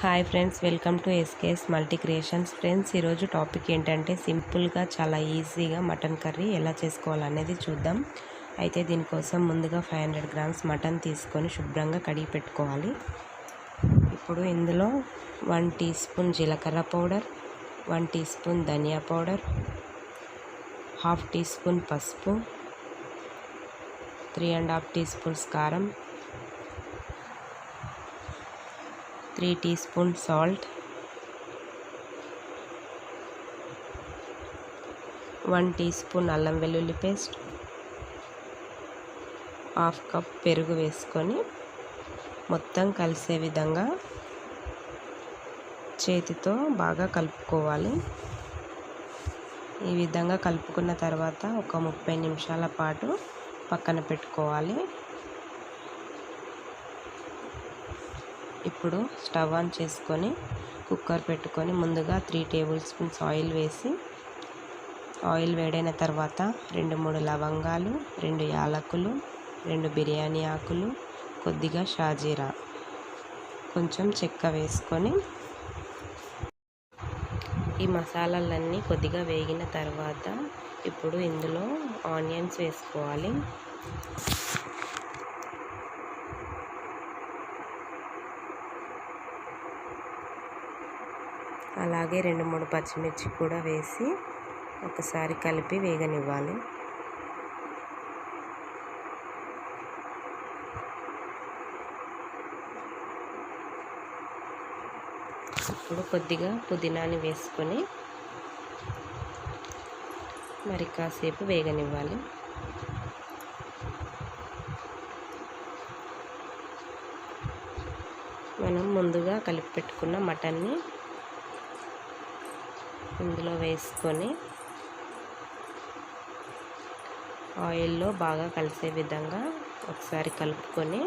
Hi friends welcome to SKS multi creations friends ఈరోజు topic ఏంటంటే సింపుల్గా చాలా ఈజీగా మటన్ కర్రీ ఎలా చేసుకోవాలనేది చూద్దాం. అయితే దీనికోసం ముందుగా ఫైవ్ హండ్రెడ్ గ్రామ్స్ మటన్ తీసుకొని శుభ్రంగా కడిగి పెట్టుకోవాలి. ఇప్పుడు ఇందులో వన్ టీ స్పూన్ జీలకర్ర పౌడర్ వన్ టీ స్పూన్ ధనియా పౌడర్ హాఫ్ టీ స్పూన్ పసుపు three and half teaspoons కారం three teaspoon salt. One teaspoon అల్లం వెల్లుల్లి పేస్ట్. హాఫ్ కప్ పెరుగు వేసుకొని మొత్తం కలిసే విధంగా చేతితో బాగా కలుపుకోవాలి. ఈ విధంగా కలుపుకున్న తర్వాత ఒక ముప్పై నిమిషాల పాటు పక్కన పెట్టుకోవాలి. ఇప్పుడు స్టవ్ ఆన్ చేసుకొని కుక్కర్ పెట్టుకొని ముందుగా త్రీ టేబుల్ స్పూన్స్ ఆయిల్ వేసి ఆయిల్ వేడైన తర్వాత రెండు మూడు లవంగాలు రెండు యాలకులు రెండు బిర్యానీ ఆకులు కొద్దిగా షాజీరా. కొంచెం చెక్క వేసుకొని ఈ మసాలాలన్నీ కొద్దిగా వేగిన తర్వాత ఇప్పుడు ఇందులో ఆనియన్స్ వేసుకోవాలి. అలాగే రెండు మూడు పచ్చిమిర్చి కూడా వేసి ఒకసారి కలిపి వేగనివ్వాలి. ఇప్పుడు కొద్దిగా పుదీనాని వేసుకొని మరి కాసేపు వేగనివ్వాలి. మనం ముందుగా కలిపి పెట్టుకున్న మటన్ని ఇందులో వేసుకొని ఆయిల్లో బాగా కలిసే విధంగా ఒకసారి కలుపుకొని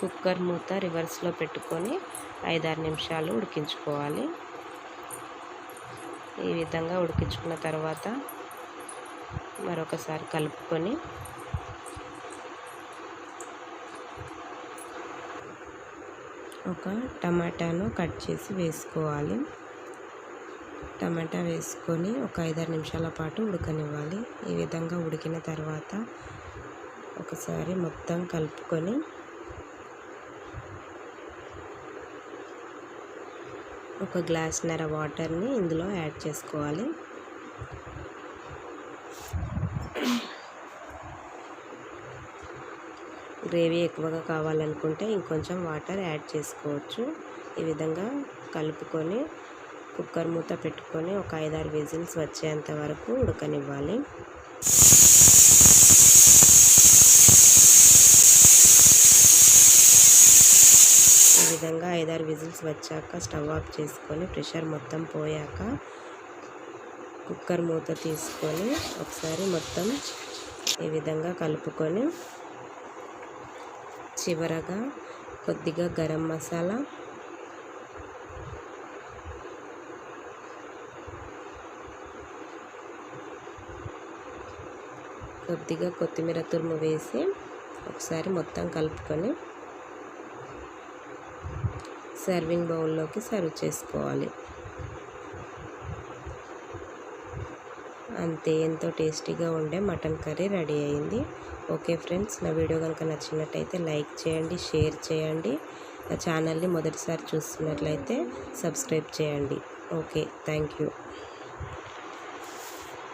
కుక్కర్ మూత రివర్స్లో పెట్టుకొని ఐదారు నిమిషాలు ఉడికించుకోవాలి. ఈ విధంగా ఉడికించుకున్న తర్వాత మరొకసారి కలుపుకొని ఒక టమాటాను కట్ చేసి వేసుకోవాలి. టమాటా వేసుకొని ఒక ఐదారు నిమిషాల పాటు ఉడకనివ్వాలి. ఈ విధంగా ఉడికిన తర్వాత ఒకసారి మొత్తం కలుపుకొని ఒక గ్లాస్ నర వాటర్ని ఇందులో యాడ్ చేసుకోవాలి. గ్రేవీ ఎక్కువగా కావాలనుకుంటే ఇంకొంచెం వాటర్ యాడ్ చేసుకోవచ్చు. ఈ విధంగా కలుపుకొని కుక్కర్ మూత పెట్టుకొని ఒక ఐదారు విజిల్స్ వచ్చేంత వరకు ఉడకనివ్వాలి. ఈ విధంగా ఐదారు విజిల్స్ వచ్చాక స్టవ్ ఆఫ్ చేసుకొని ప్రెషర్ మొత్తం పోయాక కుక్కర్ మూత తీసుకొని ఒకసారి మొత్తం ఈ విధంగా కలుపుకొని చివరగా కొద్దిగా గరం మసాలా. కొద్దిగా కొత్తిమీర తురుము వేసి ఒకసారి మొత్తం కలుపుకొని సర్వింగ్ బౌల్లోకి సర్వ్ చేసుకోవాలి. అంతే ఎంతో టేస్టీగా ఉండే మటన్ కర్రీ రెడీ అయింది. ఓకే ఫ్రెండ్స్ నా వీడియో కనుక నచ్చినట్టయితే లైక్ చేయండి షేర్ చేయండి. నా ఛానల్ని మొదటిసారి చూస్తున్నట్లయితే సబ్స్క్రైబ్ చేయండి. Okay thank you.